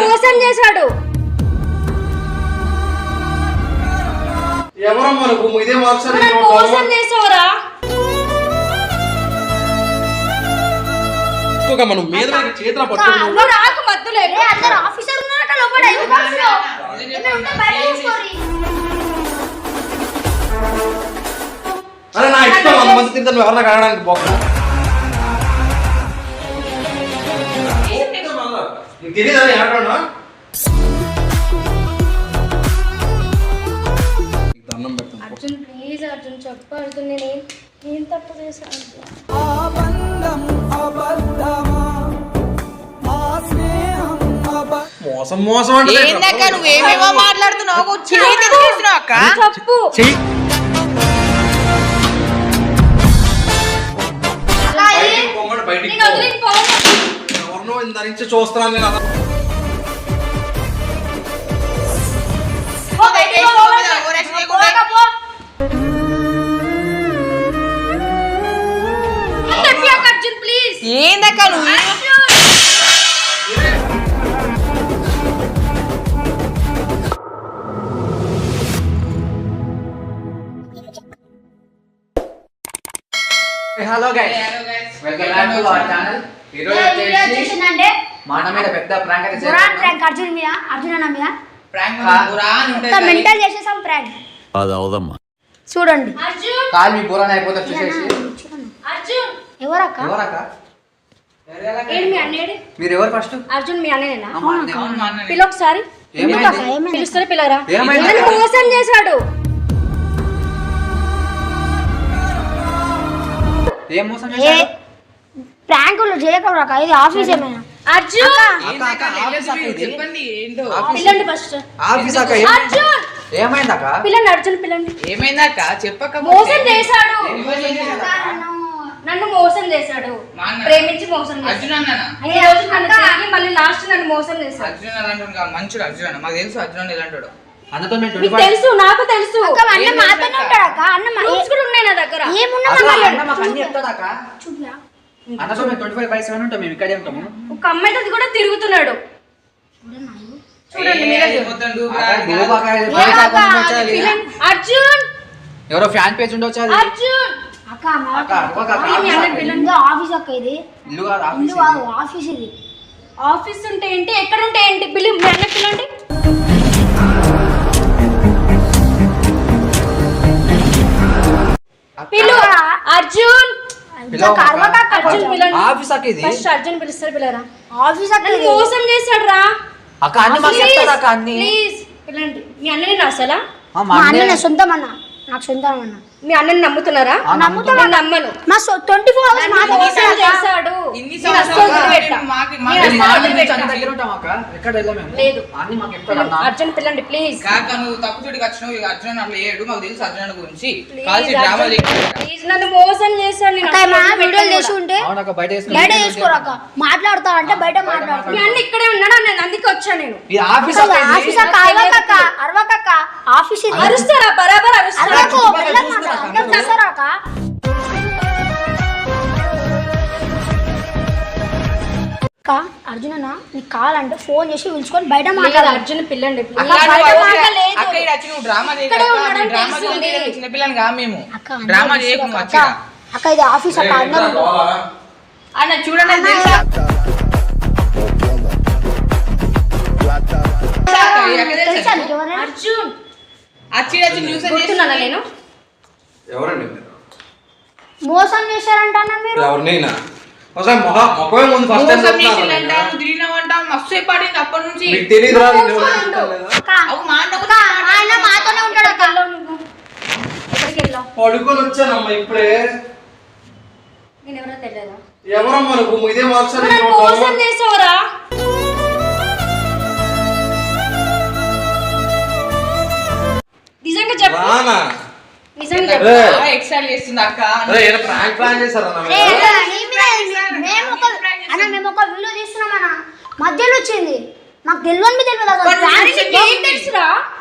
మోసం చేశాడు మోసం చేసావురా మనం మీద చేతుల పట్టు రాకు మధ్యలో అందరు ఆఫీసర్ ఉన్నారట లోపల అరే నా ఇష్టం వంద మంది తింటాను నువ్వు ఎవరన్నా కాగడానికి బొక్క నీకు తెలియదా ఏడన్నా దండం పెడతాను అర్జున్ ప్లీజ్ అర్జున్ చెప్పు అర్జున్ నేను ఏం ఏం తప్పు చేశాను మోసం మోసం అంటే ఏందక్క నువ్వేమేమో మాట్లాడుతున్నావు తీస్తున్నావు అక్క చెప్పు చెయ్యి ఎవరినో ఇంత నుంచి చూస్తున్నాను నేను. ఏందక్క నువ్వు? Hello guys welcome back to our channel ఈ రోజు ఏ, ఈ రోజు వచ్చేసి వచ్చేసిందంటే మాట మీద పెద్ద ప్రాంక్ అయితే బురాన్ చేస్తున్నాం. ప్రాంక్ అర్జున్ మీద అర్జున్ అన్న మీద. ప్రాంక్ ఆ. బురా అని మొత్తం ఉంటుంది మెంటల్ చేసేసాం ప్రాంక్ అది అవదమ్మా. చూడండి. అర్జున్ కాల్ మీ బురాన్ అయిపోతే చూసేసి. చూడండి. అర్జున్ ఎవరక్క? ఎవరక్క? ఏడు మీ అన్నేడు? మీరు ఎవరు ఫస్ట్ అర్జున్ మీ అన్నేనా అవును మా అన్ననే. పిల్ల ఒకసారి? పిలుస్తారు పిల్లరా మోసం చేశాడు. ఏం మోసం ఏ ప్రాంకులు చేయకూడక ఇది ఆఫీస్ ఏమైనా అర్జున్! అక్క, ఇది. చెప్పండి ఏంటో? ఆఫీస్ పిల్లండి ఫస్ట్ ఆఫీస్ అక్క? అర్జున్! ఏమైంది అక్క? పిల్లండి అర్జున్ పిల్లండి. ఏమైందక్క చెప్పక మోసం చేశాడు? నన్ను మోసం చేశాడు. ప్రేమించి మోసం అర్జున్ మళ్ళీ లాస్ట్ నన్ను మోసం చేశాడు. అర్జున్ అలాంటి కాదు మంచుడు అర్జున్ అన్న. మాకు తెలుసు అర్జున్ అన్న ఇలాంటి అందుతో మేము మీకు 25 తెలుసు నాకు తెలుసు. అక్క అన్న మాతోనే ఉంటాడు అక్క. అన్న కూడా ఉన్నాయి నా దగ్గర. ఏమున్నా అన్నతో మేము ట్వంటీ ఫైవ్ ఉంటాం మేము ఇక్కడే ఉంటాము. ఒక అమ్మాయితో కూడా తిరుగుతున్నాడు. చూడండి మీరే చూడండి. అర్జున్! ఎవరో ఫ్యాన్ పేజ్ ఉండొచ్చు అది? అర్జున్! అక్క నా- అక్క, అక్క, అక్క, మీ ఆఫీస్ అక్క. ఇదో. ఆఫీస్ అక్క ఇది. ఇల్లు కాదు ఆఫీస్ ఇల్లు ఇది. కాదు ఆఫీస్ ఇది. ఆఫీస్ ఉంటే ఏంటి? ఎక్కడ ఉంటే ఏంటి? పిల్లి మీ అన్న పిల్లండి? పిలు అర్జున్! పిలవమ్మా అక్క. కర్మకా అక్క. అర్జున్ పిల్లండి ఆఫీస్ అక్క ఇది. ఫస్ట్ అర్జున్ పిలుస్తారు పిల్లరా ఆఫీస్ అక్క నన్ను ఇది. మోసం చేశాడు రా అక్క అన్ని మాకు చెప్తాడు అక్క అన్ని. ప్లీజ్ పిల్లండి మీ అన్నని అసలా ఆ, మా మా అన్నయ్య- అన్న సొంతం అన్న నాకు సొంతం అన్న మీ అన్నని నమ్ముతున్నారా? నమ్మను. మా ట్వంటీ ఫోర్ అవర్స్ మాతో ఇన్ని లేదు. అర్జున్ పిల్లండి ప్లీజ్ కాక నువ్వు తప్పు చోటికి వచ్చినావు. ఇక అర్జున్ అట్లా ఏడు మాకు తెలుసు అర్జున్ అన్న గురించి. కాల్చి డ్రామా ప్లీజ్ నన్ను మోసం నేను మా వీడియోలు చేసి. ఉంటే అక్క? బయట మాట్లాడతా అంటే బయట మీ మాట్లాడుతా అన్న ఇక్కడే ఉన్నాడా? నేను అందుకే వచ్చా నేను. ఆఫీస్ అరవకక్క ఆఫీస్ అరుస్తారా? బరాబర్ అరుస్తారా? మాట్లాడు. అక్క. అర్జున్ అన్న నీకు కావాలంటే ఫోన్ చేసి పిలుచుకొని బయట మాట్లాడాలి అర్జున్ పిల్లండి. అక్క, ఇది ఆఫీస్ అక్క అందరూ ఉంటారు. అన్న చూడండి? అర్జున్. న్యూస్ నేను? ఎవరండి మీరు? మోసం చేశారంట అన్న మీరు ఎవరినైనా ఒకసారి మొహ మొఖమే ముందు ఫస్ట్ టైం మోసం చెప్తున్నాను చేసిందంట, నేను. నువ్వు తిరిగినావంట, మస్తు పడింది అప్పటి నుంచి. మీకు తెలియదురా నువ్వు నేను ఫోన్ చెప్తాను ఉండు. లేదా? అక్క అవు మాట అక్క ఆయన మాతోనే ఉంటాడు అక్క. వెళ్ళావు నువ్వు? ఎక్కడికి వెళ్ళావు పడుకొని వచ్చానమ్మా ఇప్పుడే. నేను ఎవరో తెలియదా ఎవరమ్మా నువ్వు? ఇదే మార్చాలి నన్ను మోసం చేసావురా నిజంగా చెప్పు. రానా? అన్న మేము ఒక వీడియో తీస్తున్నాం అన్న. మధ్యలో వచ్చింది. మాకు తెలియని మీ తెలియదు?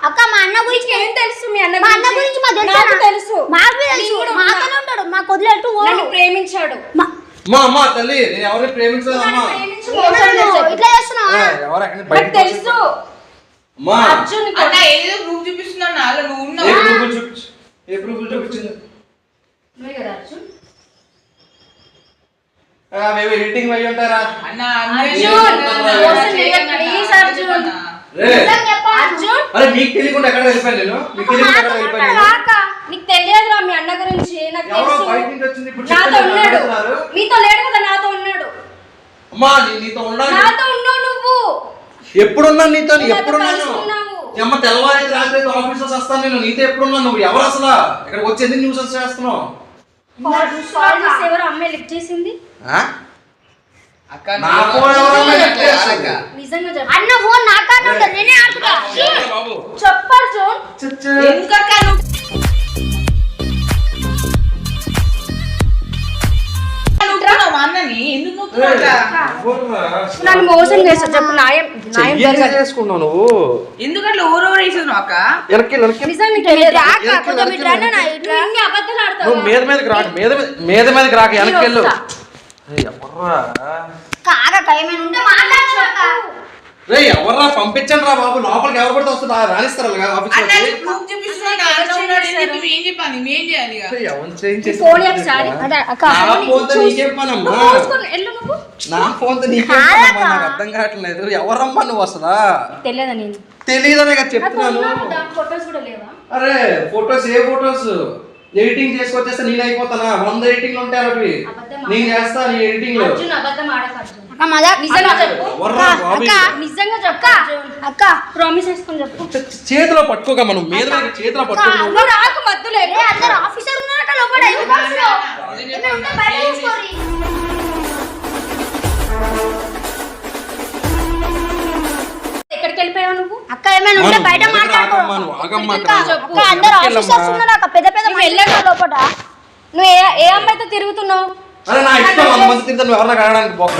అక్క మా అన్న గురించి ఏం తెలుసు మీ అన్న మా అన్న గురించి? మాకు తెలుసు నాకు తెలుసు. మాకు తెలుసు. నేను కూడా మాతోనే ఉంటాడు. మాకు వదిలేట్టు నన్ను ప్రేమించాడు. మా- అమ్మా తల్లి నేను ఎవరిని ప్రేమించలేదు అమ్మా. ఇట్లా చేస్తున్నావా? తెలుసు. అమ్మా. అర్జున్ అన్న ఏదో ప్రూఫ్ చూపిస్తున్నాను నాలో నువ్వు ఏ ఉన్నావు ఏ ప్రూఫ్ చూపించింది? నువ్వే కదా అర్జున్ ఆ, మేము ఎడిటింగ్ అయ్యి ఉంటారా? అన్న అరే మీకు తెలియకుండా ఎక్కడ వెళ్ళిపోయాను నేను? మీకు తెలియకుండా ఎక్కడ వెళ్ళిపోయాను నీకు తెలియదురా మీ అన్న గురించి. నాకు ఎవరో తెలుసు. బయట నుంచి వచ్చింది ఇప్పుడు నాతో చెప్తే ఉన్నాడు. మాట్లాడుతున్నారు. నీతో లేడు కదా నాతో ఉన్నాడు. అమ్మా నీ- నీతో ఉండాలి. నాతో ఉన్నావు నువ్వు. ఎప్పుడున్నాను నీతో ఎప్పుడున్నాను? అమ్మ తెల్లవారి రాత్రి ఆఫీస్ వస్తాను నేను. నీతో ఎప్పుడున్నాను నువ్వు? ఎవరు అసలు? ఇక్కడికి వచ్చి ఎందుకు న్యూసెన్స్ చేస్తున్నావు? ఎవరు అమ్మాయి లిఫ్ట్ చేసింది? ఆ? అక్క నా నేను ఫోన్ ఎవరన్నా అర్జున్ లిఫ్ట్ నువ్వు అన్నని ఎందుకు అట్లా? నన్ను మోసం చేస్తావు చెప్పు న్యాయం న్యాయం చేసుకున్నావు నువ్వు? ఎందుకు అట్లా ఓవర్ వేసేస్తున్నావు అక్క? వెనక్కి వెనక్కి. నిజంగా నీకు తెలియదు రాక కొంచెం ఇటు రండి నా ఇట్లా. ఇన్ని అబద్ధాలు ఆడతావా? నువ్వు మీద మీదకి రాక మీద మీద- మీద మీదకి రాక వెనక్కి వెళ్ళు. ఏయ్, ఎవర్రా? కాగక ఏమైనా ఉంటే రే ఎవర్రా? పంపించండి రా బాబు. లోపలికి ఎవరు పడితే వస్తుందా రాణిస్తారు నా ఫోన్ ఒకసారి. అదే అక్క నా ఫోన్తో నీకేం పనమ్మా నువ్వు మూసుకొని వెళ్ళు నువ్వు? నా ఫోన్తో నీకేం అర్థం కావట్లేదు. ఎవరమ్మా నువ్వు అసలు? తెలియదనే కదా నాకు చెప్తున్నాను. అరే ఫొటోస్ ఏ ఫొటోస్ ఎడిటింగ్ చేసుకొచ్చేస్తే నేను అయిపోతానా వంద ఎడిటింగ్ ఉంటాయి అవి నేను చేస్తా నీ ఎడిటింగ్లో అర్జున్ అబద్ధం ఆడక అర్జున్ అక్క మజా నిజంగా చెప్పు ఎవర్రా బాబు అక్క నిజంగా చెప్పు అర్జున్ అక్క ప్రామిస్ చేసుకొని చెప్పు చ- చేతిలో పట్టుకోక మనం మీద మీద చేతిలో పట్టుకో నువ్వు రాకు మధ్యలో ఏ అందరు ఆఫీసర్ ఉన్నారట లోపల ఎందుకు వస్తున్నావు? నిజం ఏమైనా ఉంటే చెప్పాలి. బయట నువ్వు ఆగమ్మా అక్క అక్కడ. అక్క, అందరు ఆఫీసర్స్ ఉన్నారు అక్క. పెద్ద పెద్ద నువ్వు ఏ ఏ అమ్మాయితో తిరుగుతున్నావు? అరే నా ఇష్టం వంద మంది తింటే నువ్వు ఎవరన్నా కడగడానికి పోక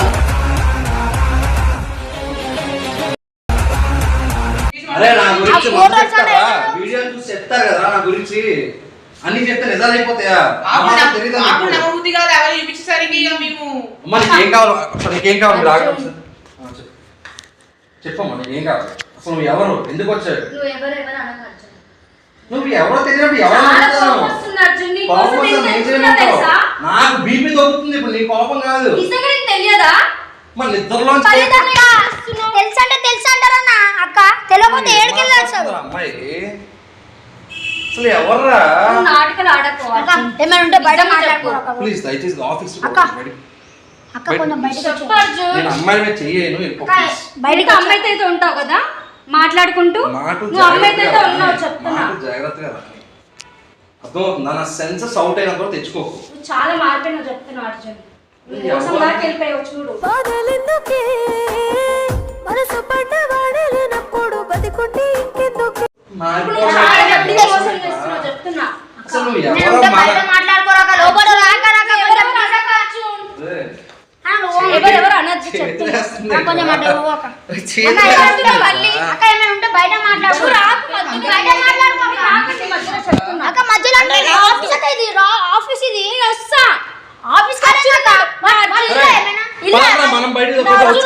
అరే నా గురించి చెప్తారా చూసి చెప్తారు కదా నా గురించి. అన్ని చెప్తే నిజాలు అయిపోతాయా? నీకు? నమ్మబుద్ధి కాదు ఎవరు చూపించేసరికి ఇక మేము అమ్మా నీకేం కావాలి? అసలు నీకేం కావాలి? మీరు ఆగండి ఒకసారి. ఆ, చెప్పు. చెప్పమ్మా నీకేం కావాలి? అసలు నువ్వు ఎవరు? ఎందుకు వచ్చావు నువ్వు ఎవరెవరు ఎవరో తెలియదు ఎవరు చాలా అడుగుతావు? కోపం వస్తుంది అర్జున్ నీ కోపం కోసం వస్తే ఎంత నేను ఎత్తుకున్నా చేయమంటావు? తెలుసా? నాకు బీపీ తగ్గుతుంది ఇప్పుడు నీ కోపం కాదు. నిజంగా నీకు తెలియదా? మన నిద్రలో అక్క, తెలుసంటే తెలుసు అంటారన్న అక్క? తెలియకపోతే ఏడికెళ్ళి వచ్చావు అమ్మాయి? అసలు ఎవర్రా? నువ్వు నాటకాలు ఆడకు అక్క అర్జున్. ఏమైనా ఉంటే బయట నిజంగా మాట్లాడుకో చెప్పు. అక్క. ప్లీజ్ దయచేసి ఆఫీస్ అక్క. అక్క కొంచెం బయటకు. చెప్పు వచ్చి అర్జున్. నేను అమ్మాయి మీద చెయ్యను అక్క బయటకు అమ్మాయితో అయితే ఉంటావు కదా? మాట్లాడుకుంటూ మాటలు నువ్వు అమ్మాయితో అయితే జాగ్రత్తగా ఉన్నావు రాని. చెప్తున్నా. మాటలు జాగ్రత్తగా రాని. అర్థమవుతుందా నా సెన్సెస్ అవుట్ అయినా కూడా తెచ్చుకోకు నువ్వు చాలా చెప్తున్నా అర్జున్. నువ్వు ఎవరు? మోసం దాకా వెళ్ళిపోయావు చూడు. బాధలెందుకే మనసు పడ్డవాడే లేనప్పుడు బతికుంటే ఇంకెందుకు? ఇప్పుడు నువ్వు చాలా గట్టిగా మోసం చేస్తున్నావు చెప్తున్నా. అసలు నువ్వు నేను ఎవరో ఉంటే మాట బయట మాట్లాడుకోరాక లోపల రాక రాక కొంచెం ఎవరెవరు అనకు అర్జున్. ఏయ్, ఆ, నువ్వు ఎవరెవరు అనొచ్చు కొంచెం అక్క. ఏమైనా ఉంటే బయట మధ్యలో. బయట అక్క. ఆఫీస్ అక్క ఇది రా ఆఫీస్ ఇది వస్తా. ఆఫీస్ మనం బయట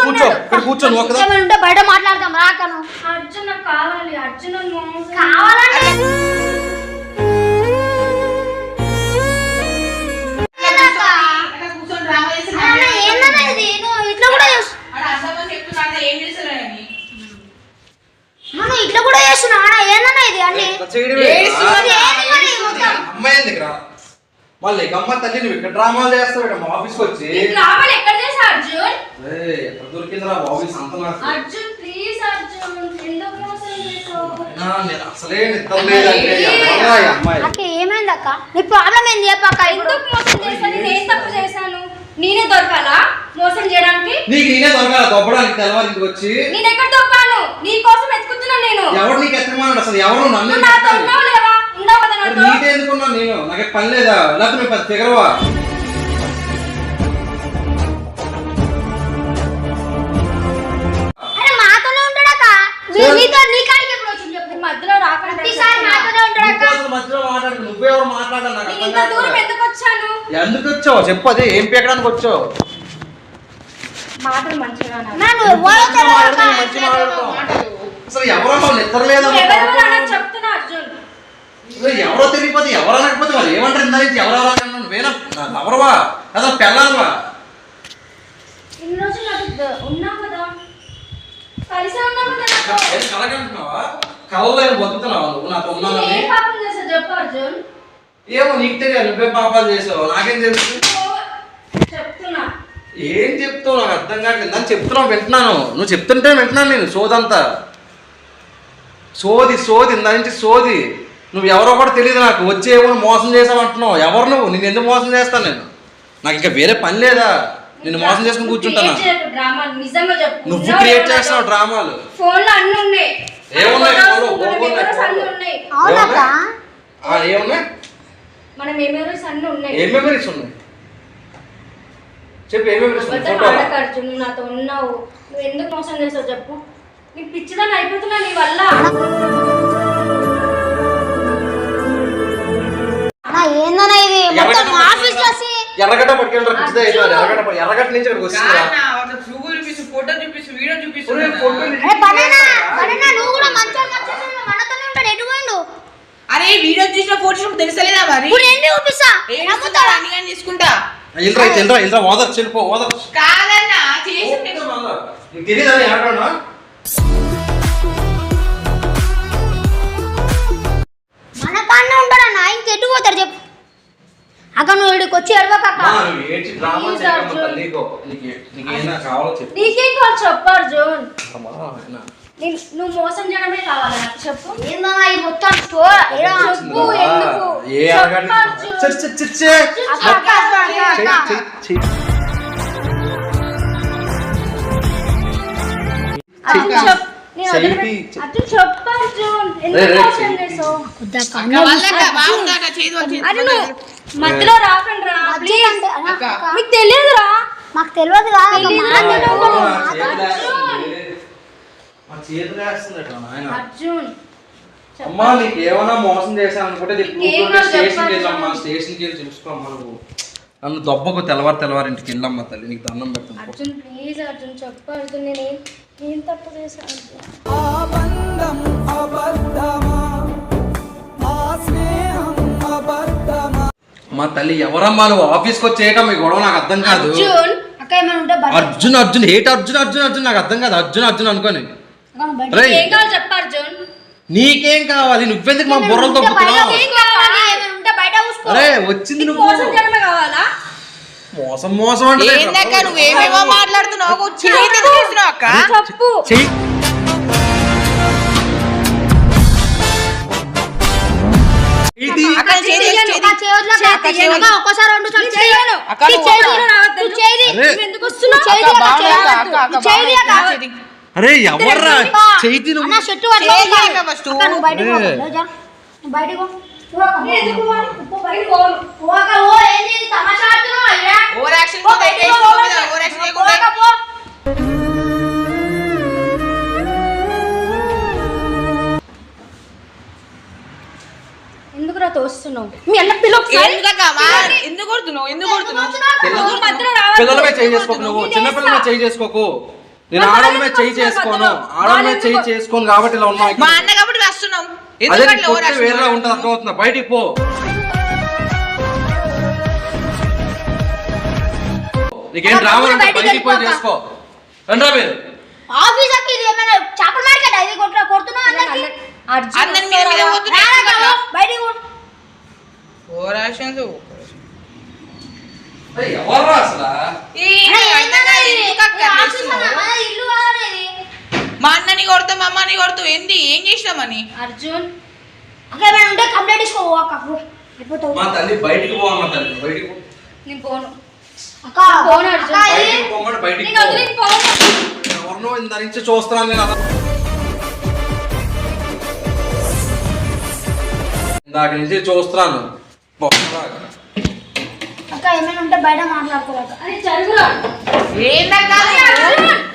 కూర్చో. ఇక్కడ కూర్చో నువ్వు ఉంటే మాట్లాడదాం. రాకను అర్జున్ కావాలి. అర్జున్ కావాలంటే మళ్ళీ అమ్మ తల్లి నువ్వు ఇక్కడ డ్రామాలు చేస్తావు మా ఆఫీస్కి వచ్చి. రావాలి ఎక్కడ చేసా అర్జున్? ఏయ్, ఎక్కడ దొరికిందిరా ఆఫీస్ అంత నాకు. అర్జున్ ప్లీజ్ అర్జున్ ఎందుకు మోసం చేసావు నా, నేను అసలే నిద్ర లేదంటే ఎవర్రా ఈ అమ్మాయి. అక్క ఏమైంది అక్క? నీ ప్రాబ్లం ఏంది చెప్పక్క ఇప్పుడు. ఎందుకు మోసం చేశాను నేను ఏం తప్పు చేశాను? నేనే దొరకాలా మోసం చేయడానికి? నీకు నేనే దొరకాల? దొబ్బడానికి తెల్లవారి ఇంటికి వచ్చి. నేను ఎక్కడ దొరకాను నీ కోసం ఎత్తుకుతున్నాను నేను. ఎవరు నీకు ఎత్తమాడు అసలు ఎవరు నన్ను నీటే ఎందుకున్నా నేను? నాకు పని లేదా? లేకపోతే మేము పెద్ద తిగరవా? మధ్యలో మధ్యలో మాట్లాడు నువ్వెవరు మాట్లాడాలి? నాకు నేను అర్థం ఇంత ఎందుకు వచ్చావు? చెప్పు అది. ఏం పీకడానికి వచ్చావు? మాటలు మంచిగా అనాలి. అసలు ఎవరో నిద్ర లేదా ఎవరో తెలియకపోతే ఎవరు అనకపోతే వాళ్ళు ఏమంటారు? ఇందా నుంచి ఎవరు అలా వేనా ఎవరవా కదా పెళ్ళానువా ఇన్ని రోజులు నాకు ద- ఉన్నాం కదా. కలిసే ఉన్నాం కదా నాతో. కలగంటున్నావా కలలో బతుకుతున్నావా నువ్వు? నాతో నేను ఉన్నానని ఏం పాపం చేశా చెప్పు అర్జున్. ఏమో నీకు తెలియదు నువ్వే పాపాలు చేసావు. నాకేం తెలుసు? చెప్తున్నా. ఏం చెప్తావు? నాకు అర్థం కావట్లేదు. నన్ను చెప్తున్నావు వింటున్నాను. నువ్వు చెప్తుంటే వింటున్నాను నేను సోదంతా. సోది సోది ఇందా నుంచి సోది. నువ్వు ఎవరో కూడా తెలియదు నాకు. వచ్చి ఏమో మోసం చేసావు అంటున్నావు ఎవరు నువ్వు? నేను ఎందుకు మోసం చేస్తాను నేను? నాకు ఇంకా వేరే పని లేదా? నిన్ను మోసం చేసుకుని కూర్చుంటానా? నువ్వు క్రియేట్ లేదా? చేస్తున్నావు డ్రామాలు. ఏం మెమరీస్ ఉన్నాయి? చెప్పు ఏ మెమరీస్ ఉన్నాయి? నాతో ఉన్నావు. నువ్వు ఎందుకు మోసం చేసావు చెప్పు? నీకు పిచ్చిదాన్ని అయిపోతున్నా నీ వల్ల. అన్నా ఏందన్నా ఇది మొత్తం ఆఫీస్ చేసి ఎర్రగడ్డ పట్టుకెళ్ళి పిచ్చిదే అయిపోయారు ఎర్రగడ్డ ప- ఎర్రగడ్డ నుంచి ఇక్కడికి వస్తుందా చూపు చూపిస్తు ఫోటో చూపిస్తు వీడియో చూపిస్తు అరే బనానా బనానా నువ్వు కూడా మంచిగా మంచిగా మనతోనే ఉంటాడు ఎటు పోయిండు అరే వీడియో చూసిన ఫోటో తెలుసలేదా మరి ఇప్పుడు ఏంటి చూపిస్తా నమ్ముతావా అన్ని కానీ తీసుకుంటా ఇల్రా ఇల్రా ఇల్రా ఓదర్ చెల్లిపో ఓదర్ కాదన్నా చేసి నీకు తెలియదా ఏడవనా మన కాడనే ఉంటాడన్నా ఇంకెటు పోతాడు చెప్పు. అక్క నువ్వు ఇక్కడికి వచ్చి ఎడవకక్క నీకు కావాలో చెప్పు. అర్జున్. నువ్వు మోసం చేయడమే కావాలి నాకు చెప్పు. ఏందన్నా ఈ మొత్తం స్టోర్ చెప్పు ఎందుకు. అక్క అక్క అక్క చెప్పు. ఎందుకు. చేసావు మధ్యలో రాకండి రా ప్లీజ్ మీకు తెలియదురా? మాకు తెలియదు. అర్జున్ అమ్మా నీకు ఏమైనా మోసం చేశాను అనుకుంటే స్టేషన్కి వెళ్ళమ్మా. స్టేషన్కి వెళ్ళి చూసుకోమ్మా నువ్వు. నన్ను దొబ్బకు తెల్లవారు తెల్లవారు ఇంటికి వెళ్ళమ్మా తల్లి నీకు దండం పెడతాను. అర్జున్ ప్లీజ్ అర్జున్ చెప్పు అర్జున్ నేను తప్పు చేశాను అర్జున్? మా తల్లి ఎవరమ్మా నువ్వు ఆఫీస్కి వచ్చి చేయటం ఈ గొడవ నాకు అర్థం కాదు. అర్జున్ అక్క ఏమైనా ఉంటే బయట. అర్జున్ అర్జున్ ఏట అర్జున్ అర్జున్ అర్జున్? నాకు అర్థం కాదు. అర్జున్ అర్జున్ అనుకోని. అక్క, నువ్వు బయట. రేయ్. ఏం కావాలి చెప్పు అర్జున్. నీకేం కావాలి? నువ్వెందుకు మా బుర్రలు ఉంటే తొక్కుతున్నావు? ఏమైనా ఉంటే బయట అరే వచ్చింది నీకు నువ్వు. మోసం చేయడమే కావాలా? మోసం మోసం అంటే ఏందక్క నువ్వేమేమో మాట్లాడుతున్నావు అక్క చెప్పు చెయ్యి ఇది అక్క చేయి తీసి, చేయి అక్క, చేయి వదిలేక, చేయి అక్క, తీయను. అక్క, ఒక్కసారి రెండు సార్లు చేయి. చేయను. అక్క, నీ నువ్వు చేయి ఒక్క- తీయను రావద్దు. నువ్వు చేయి తీ. అరే. ఎవర్రా చేతి నువ్వు బయటికి ఎందుకురా తోస్తున్నావు? మీ అన్న పిల్ల ఒకసారి ఎందుకక్క మా ఎందుకు కొడుతున్నావు? ఎందుకు కొడుతున్నావు. పిల్లల మీద చేయి చేసుకోకు నువ్వు. చిన్న పిల్లల మీద చేయి చేసుకోకు. నేను మీద ఎందుకు చేయి చేసుకోను. మీద మరి చేయి? చేసుకోను కాబట్టి ఇలా ఉన్నావు మా అన్న కాబట్టి వస్తున్నావు. అదే వేరేలా ఉంటుంది అర్థమవుతుందా? బయటికి పో. నీకేం రావాలంటే బయటికి పోయి చేసుకో. రండి మీరు. ఆఫీస్ అక్క, ఇది ఏమైనా చేపల మార్కెట్ ఇది కొట్టు కొడుతున్నావు అందరికి? అందరి మీద మీద పోతున్నా బయటికి. ఓవర్ యాక్షన్ ఎవర్రా అసలు ఇల్లు. మా అన్నని కొడతావు మా అమ్మని కొడతావు ఏంది? ఏం చేసినామని అర్జున్ అక్క ఏమైనా ఉంటే కంప్లైంట్ అక్క పో. అయిపోతావు. మా తల్లి బయటికి పో తల్లి బయటికి పో. నేను పోను. అక్క పోను అర్జున్. అక్క, ఇది- బయటికి పోమని బయటికి నేను వదిలి పో. పోను. ఎవరినో ఇంత నుంచి చూస్తున్నాను నేను అలా. ఇందాక నుంచి చూస్తున్నాను. అక్క ఏమైనా ఉంటే బయట మాట్లాడుకోవాలి అని జరుగురా. ఏందక్క? అర్జున్!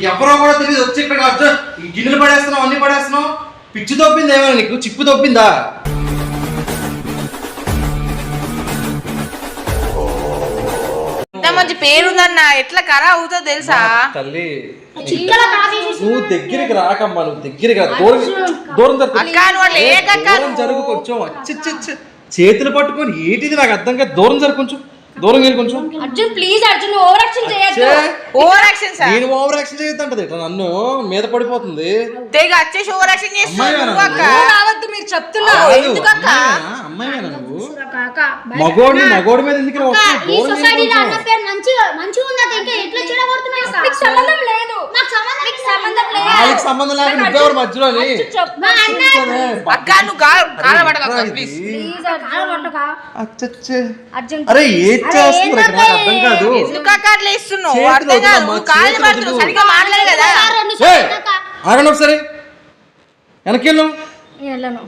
నువ్వు ఎవరో కూడా తెలియదు వచ్చి ఇక్కడ అర్జున్ ఈ గిన్నెలు పడేస్తున్నావు అన్ని పడేస్తున్నావు. పిచ్చి తొప్పింది ఏమైనా నీకు? చిప్పు తొప్పిందా మంచి పేరుందన్న ఎట్లా కరా అవుతుందో తెలుసా? తల్లి నువ్వు దగ్గరికి రాకమ్మా నువ్వు దగ్గరికి దూరం దూరం దూరం జరుగు కొంచెం. చేతులు పట్టుకొని ఏంటిది నాకు అర్థం కాదు. దూరం జరుగు కొంచెం. దూరం వెళ్ళి కొంచెం. Arjun please Arjun over action చేయొద్దు. ఓవర్ యాక్షన్ సార్ నేను ఓవర్ యాక్షన్ చేయొద్దంటది. ఇట్లా నన్ను మీద పడిపోతుంది. తెగ వచ్చేసి ఓవర్ యాక్షన్ చేస్తున్నావు అక్క. రావద్దు మీరు చెప్తున్నా. కాదు, ఎందుకు అక్క? అమ్మాయివేనా నువ్వు. కాక మగోడిని మగోడి మీద ఎందుకు వస్తున్నావు? ఈ సొసైటీలో. అన్న పేరు మంచిగా మంచిగా ఉంది ఇంకా ఎట్లా చెడగొడుతున్నాయి అక్క? మీకు సంబంధం లేదు. నాకు సంబంధం మీకు సంబంధం లేదు. వాళ్ళకి సంబంధం నువ్వెవరు మధ్యలోని చెప్పు. మా అన్న అక్క నువ్వు కాలు కాలు పడక ప్లీజ్ ప్లీజ్ కాలు పట్టుకా. అచ్చచ్చే. అర్జున్ అరే ఏం చేస్తున్నారు ఇక్కడ? నాకు అర్థం కాదు. ఎందుకు అక్క అట్లా ఇస్తున్నావు చేతులు అర్థం కాదు. వదలమ్మా, నువ్వు కాళ్ళు చేతులు పడుతున్నావు వదలు. సరిగ్గా మాట్లాడు కదా ఒకసారి రెండు ఏయ్, సార్లు అక్క. ఆగండి ఒకసారి. వెనక్కి వెళ్ళు వెళ్ళను.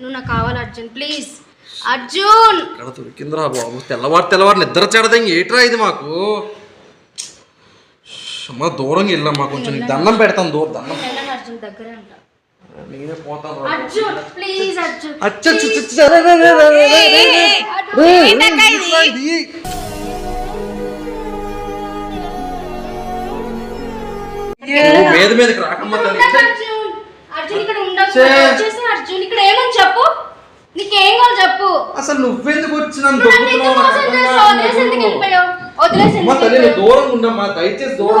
నువ్వు నాకు కావాలి అర్జున్. ప్లీజ్. అర్జున్. ఇక్కడ దొరికిందిరా బాబు? తెల్లవారు తెల్లవారు నిద్ర చెడదంగి ఏట్రా ఇది మాకు? అమ్మా దూరంగా వెళ్ళమ్మా కొంచెం నీకు దండం పెడతాను దూరం దండం. దగ్గరే అంట నేనే పోతాను అర్జున్ ప్లీజ్ ఇక్కడ ఏమని చెప్పు? నీకేం కావాలి చెప్పు. అసలు నువ్వెందుకు వచ్చినంత దూరంగా ఉండమ్మా దయచేసి దూరం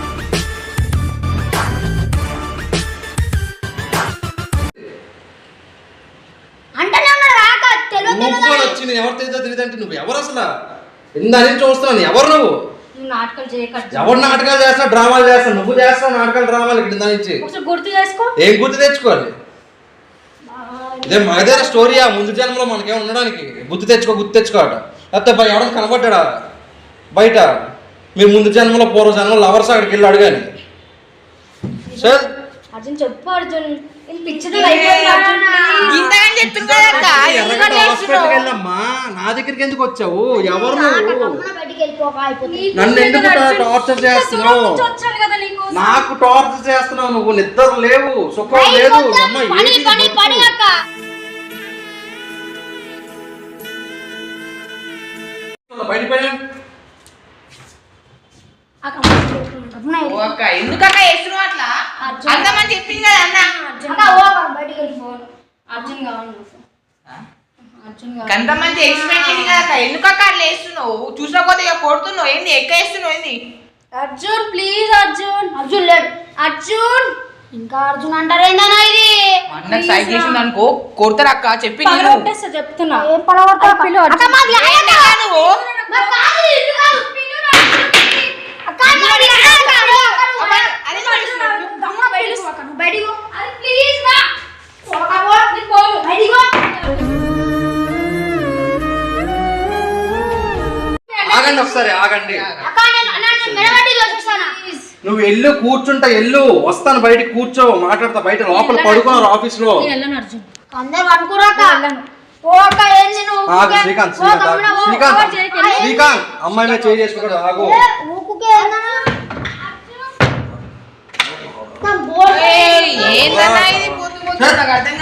అని. వచ్చి నేను ఎవరు తెలియదో అంటే నువ్వు ఎవరు అసలు? ఇందా నుంచి చూస్తున్నాను ఎవరు నువ్వు? నువ్వు ఎవరు నాటకాలు చేస్తావు? డ్రామాలు చేస్తావు. నువ్వు చేస్తావు నాటకాలు డ్రామాలు ఇక్కడ ఇందా నుంచి. ఒకసారి గుర్తు చేసుకో. ఏం గుర్తు తెచ్చుకోవాలి? ఇదే మగధైన స్టోరీయా ముందు జన్మలో మనకేం ఉండడానికి? గుర్తు తెచ్చుకో గుర్తు తెచ్చుకోట లేకపోతే ఎవడన్నా కనబడ్డా బయట? మీరు ముందు జన్మలో పూర్వ జన్మలో లవర్స్ అక్కడికి వెళ్ళి అడగాని సార్? అర్జున్ చెప్పు అర్జున్. నా దగ్గరికి ఎందుకు వచ్చావు? ఎవరు నన్ను ఎందుకు టార్చర్ చేస్తున్నావు? నాకు టార్చర్ చేస్తున్నావు నువ్వు. నిద్ర లేవు. సుఖం లేదు. బయట ఓకే ఎందుకక్క అట్లా? అంతమని చెప్పింది కదా అన్న? అర్జున్ ఎందుకక్క అట్లా వేస్తున్నావు చూసిన ఇక కొడుతున్నావు ఏంది? ఎక్క వేస్తున్నావు ఏంది? అర్జున్ ప్లీజ్ అర్జున్. అర్జున్ లేడు. అర్జున్! ఇంకా అర్జున్ అంటారు ఏందన్నా ఇది? అన్నకు సైడ్ చేసింది అనుకో కొడతారు అక్క చెప్పి చెప్తున్నా. నువ్వు? నువ్వు వెళ్ళు కూర్చుంటా వెళ్ళు వస్తాను బయటికి కూర్చో మాట్లాడతా బయట లోపల పడుకున్నారు ఆఫీస్లో అందరు అనుకురాక ఆగు? శ్రీకాంత్ శ్రీకాంత్ ఆగు. శ్రీకాంత్. శ్రీకాంత్ అమ్మాయి మీద చేయి చేసుకుంటాడు ఆగు ఏ, ఊకుకే ఏందన్నా? నా బోర్డు ఏయ్, ఏందన్నా ఇది పొద్దు పొద్దు నాకు అర్థం కాదు.